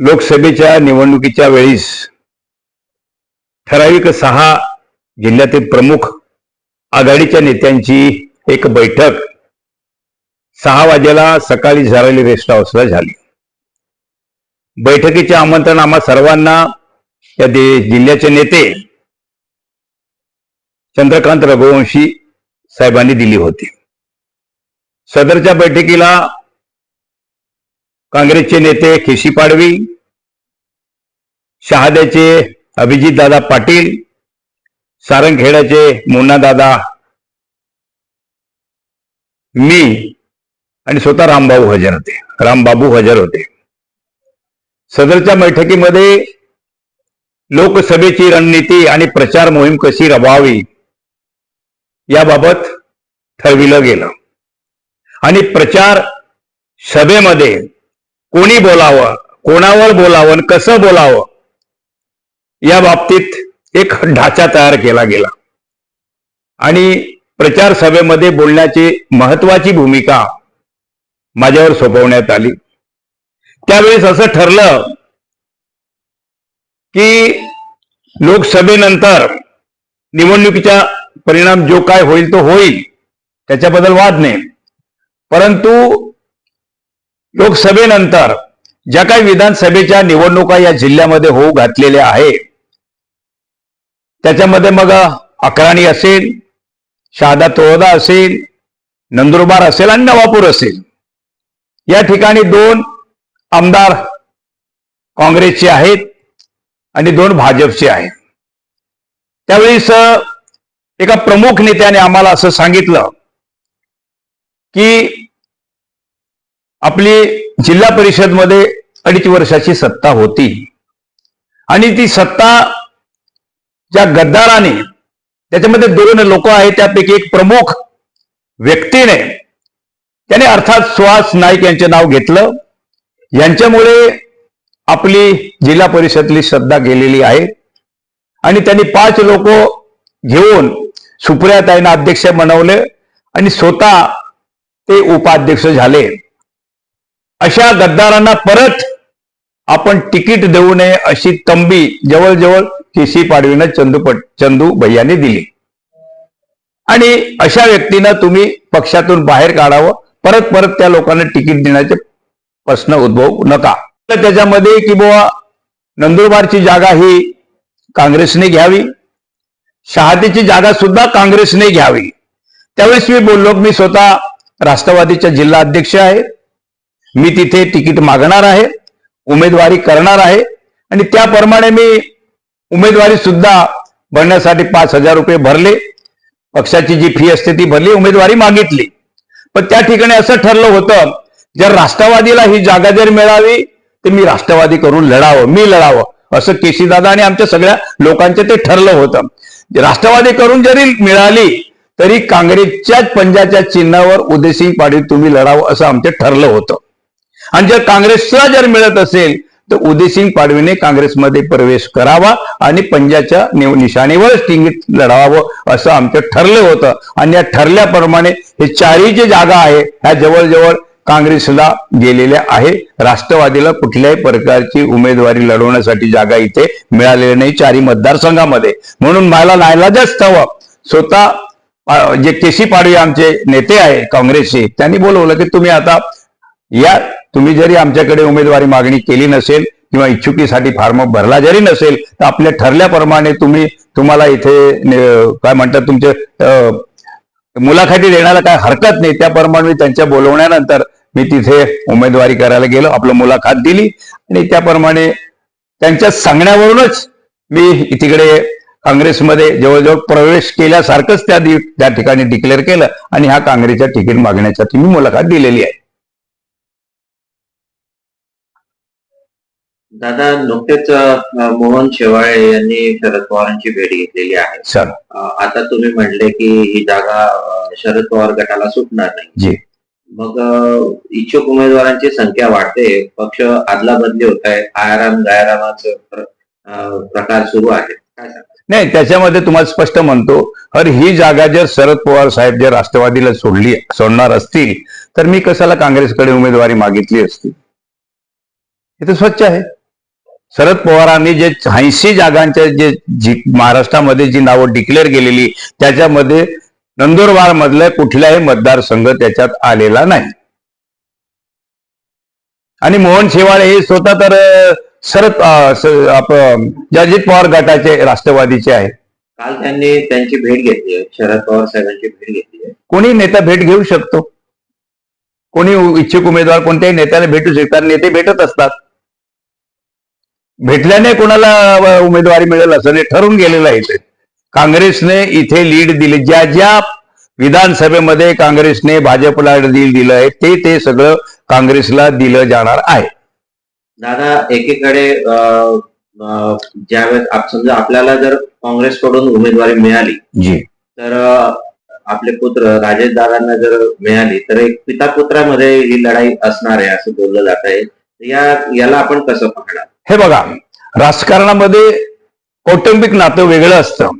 लोकसभेच्या निवडणुकीच्या वेळीस ठराविक सहा जिल्ह्यातील प्रमुख आघाडीच्या नेत्यांची एक बैठक सहा वाजेला सकाळी झालेली रेस्ट हाऊसला झाली. बैठकीचे आमंत्रण आम्हा सर्वांना या दे- जिल्ह्याचे नेते चंद्रकांत रघुवंशी साहेबांनी दिली होती. सदरच्या बैठकीला काँग्रेसचे नेते केशी पाडवी शहाद्याचे अभिजितदादा पाटील सारंगखेड्याचे मुन्नादादा मी आणि स्वतः रामबाबू हजर होते. रामबाबू हजर होते. सदरच्या बैठकीमध्ये लोकसभेची रणनीती आणि प्रचार मोहीम कशी राबवावी याबाबत ठरविलं गेलं. आणि प्रचार सभेमध्ये कोणी बोलावं कोणावर बोलावं आणि कसं बोलावं या बाबतीत एक ढाचा तयार केला गेला. आणि प्रचार सभेमध्ये बोलण्याची महत्वाची भूमिका माझ्यावर सोपवण्यात आली. त्यावेळेस असं ठरलं की लोकसभेनंतर निवडणुकीचा परिणाम जो काय होईल तो होईल त्याच्याबद्दल वाद नाही. परंतु लोकसभेनंतर ज्या काही विधानसभेच्या निवडणुका या जिल्ह्यामध्ये होऊ घातलेल्या आहे त्याच्यामध्ये मग अकराणी असेल शहादा तोळदा असेल नंदुरबार असेल आणि नवापूर असेल. या ठिकाणी दोन आमदार काँग्रेसचे आहेत आणि दोन भाजपचे आहेत. त्यावेळेस एका प्रमुख नेत्याने आम्हाला असं सांगितलं की आपली जिल्हा परिषदमध्ये अडीच वर्षाची सत्ता होती. आणि ती सत्ता ज्या गद्दाराने त्याच्यामध्ये दोन लोक आहेत त्यापैकी एक प्रमुख व्यक्तीने त्याने अर्थात सुहास नाईक यांचे नाव घेतलं. यांच्यामुळे आपली जिल्हा परिषदली श्रद्धा गेलेली आहे. आणि त्यांनी पाच लोक घेऊन सुप्रियाताईंना अध्यक्ष बनवले आणि स्वतः ते उपाध्यक्ष झाले. अशा गद्दारांना परत आपण तिकीट देऊ नये अशी तंबी जवळजवळ केसी पाडवीनं चंदू पट चंदू भैयाने दिली. आणि अशा व्यक्तीनं तुम्ही पक्षातून बाहेर काढावं परत परत त्या लोकांना तिकीट देण्याचे प्रश्न उद्भवू नका. तर त्याच्यामध्ये की बुवा नंदुरबारची जागा ही काँग्रेसने घ्यावी शहातीची जागा सुद्धा काँग्रेसने घ्यावी. त्यावेळेस मी बोललो मी स्वतः राष्ट्रवादीचा जिल्हा अध्यक्ष आहे. मी तिथे तिकीट मागणार आहे उमेदवारी करणार आहे आणि त्याप्रमाणे मी उमेदवारी सुद्धा भरण्यासाठी पाच हजार रुपये भरले. पक्षाची जी फी असते ती भरली उमेदवारी मागितली. पण त्या ठिकाणी असं ठरलं होतं जर राष्ट्रवादीला ही जागा जर मिळावी तर मी राष्ट्रवादी करून लढावं मी लढावं. असं केसीदादा आणि आमच्या सगळ्या लोकांचं ते ठरलं होतं. राष्ट्रवादी करून जरी मिळाली तरी काँग्रेसच्याच पंजाच्या चिन्हावर उदयसिंग पाटील तुम्ही लढावं असं आमचं ठरलं होतं. आणि जर काँग्रेसला जर मिळत असेल तर उदयसिंग पाडवीने काँग्रेसमध्ये प्रवेश करावा आणि पंजाच्या निव- निशाणीवरच लढावं असं आमचं ठरलं होतं. आणि या ठरल्याप्रमाणे हे चारही जे जागा आहे ह्या जवळजवळ काँग्रेसला गेलेल्या आहे. राष्ट्रवादीला कुठल्याही प्रकारची उमेदवारी लढवण्यासाठी जागा इथे मिळालेली नाही चारही मतदारसंघामध्ये. म्हणून मला नायलाजच हवं. स्वतः जे केसी पाडवी आमचे नेते आहे काँग्रेसचे त्यांनी बोलवलं की तुम्ही आता या तुम्ही जरी आमच्याकडे उमेदवारी मागणी केली नसेल किंवा इच्छुकीसाठी फॉर्म भरला जरी नसेल तर आपल्या ठरल्याप्रमाणे तुम्ही तुम्हाला इथे काय म्हणतात तुमचे मुलाखती देण्याला काय हरकत नाही. त्याप्रमाणे मी त्यांच्या बोलवण्यानंतर मी तिथे उमेदवारी करायला गेलो आपलं मुलाखत दिली आणि त्याप्रमाणे त्यांच्या सांगण्यावरूनच मी तिकडे काँग्रेसमध्ये जवळजवळ प्रवेश केल्यासारखंच त्या त्या ठिकाणी डिक्लेअर केलं आणि हा काँग्रेसच्या तिकीट मागण्यासाठी मी मुलाखत दिलेली आहे. दादा नुकतेच मोहन शेवाळे यांनी शरद पवारांची भेट घेतलेली आहे. सर. आता तुम्ही म्हणले की ही जागा शरद पवार गटाला सुटणार नाही. जी. मग इच्छुक उमेदवारांची संख्या वाढते. पक्ष आदला बदली होत आहे. आयाराम गायरामाचं प्रकार सुरू आहे. काय? नाही त्याच्यामध्ये तुम्हाला स्पष्ट म्हणतो अरे ही जागा जर शरद पवार साहेब जर राष्ट्रवादीला सोडली सोडणार असतील तर मी कशाला काँग्रेसकडे उमेदवारी मागितली असती? हे तर स्वच्छ आहे. शरद पवारांनी जे ऐंशी जागांच्या जे जी महाराष्ट्रामध्ये जी नावं डिक्लेअर केलेली त्याच्यामध्ये नंदुरबार मधला कुठलाही मतदारसंघ त्याच्यात आलेला नाही. आणि मोहन शेवाळे हे स्वतः तर शरद अजित पवार गटाचे राष्ट्रवादीचे आहे काल त्यांनी त्यांची भेट घेतली आहे शरद पवार साहेबांची भेट घेतली आहे. कोणी नेता भेट घेऊ शकतो? कोणी इच्छुक उमेदवार कोणत्याही नेत्याला भेटू शकतात नेते भेटत असतात. भेटल्याने कोणाला उमेदवारी मिळेल असं नाही ठरून गेलेलं आहे ते. काँग्रेसने इथे लीड दिली. ज्या ज्या विधानसभेमध्ये काँग्रेसने भाजपला लीड दिलं आहे ते ते सगळं काँग्रेसला दिलं जाणार आहे. दादा एकीकडे ज्यावेळेस आप- समजा आपल्याला जर काँग्रेसकडून उमेदवारी मिळाली जी. तर आपले पुत्र राजेश दादांना जर मिळाली तर एक पिता पुत्रामध्ये ही लढाई असणार आहे असं बोललं जात आहे. या याला आपण कसं पाहणार? हे बघा राजकारणामध्ये कौटुंबिक नातं वेगळं असतं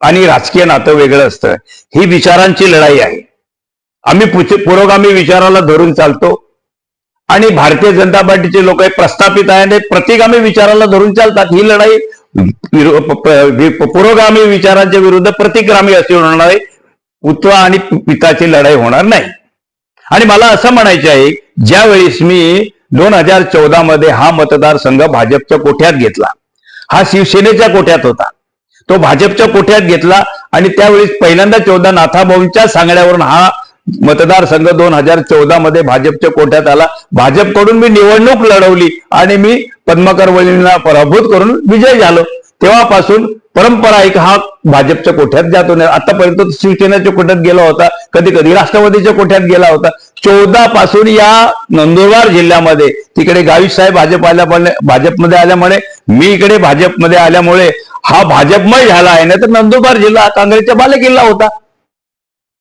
आणि राजकीय नातं वेगळं असतं. ही विचारांची लढाई आहे. आम्ही पुरोगामी विचाराला धरून चालतो आणि भारतीय जनता पार्टीचे लोक प्रस्थापित आहे आणि प्रतिगामी विचाराला धरून चालतात. ही लढाई पुरोगामी विचारांच्या विरुद्ध प्रतिगामी अशी होणार आहे. पुत्र आणि पिताची लढाई होणार नाही. आणि मला असं म्हणायचे आहे ज्यावेळेस मी दोन हजार चौदा मध्ये हा मतदारसंघ भाजपच्या कोठ्यात घेतला? हा शिवसेनेच्या कोठ्यात होता? तो भाजपच्या कोठ्यात घेतला? आणि त्यावेळेस पहिल्यांदा चौदा नाथाभाऊंच्या सांगण्यावरून हा मतदारसंघ दोन हजार चौदा मध्ये भाजपच्या कोठ्यात आला. भाजपकडून मी निवडणूक लढवली आणि मी पद्मकर वलींना पराभूत करून विजय झालो. तेव्हापासून परंपरा एक हा भाजपच्या कोठ्यात जातो नाही. आतापर्यंत शिवसेनेच्या कोठ्यात गेला होता कधी कधी राष्ट्रवादीच्या कोठ्यात गेला होता. चौदा पासून या नंदुरबार जिल्ह्यामध्ये तिकडे गावी साहेब भाजप आल्यामुळे भाजपमध्ये आल्यामुळे मी इकडे भाजपमध्ये आल्यामुळे हा भाजपमय झाला आहे. नाही तर नंदुरबार जिल्हा काँग्रेसचा बालेकिल्ला होता.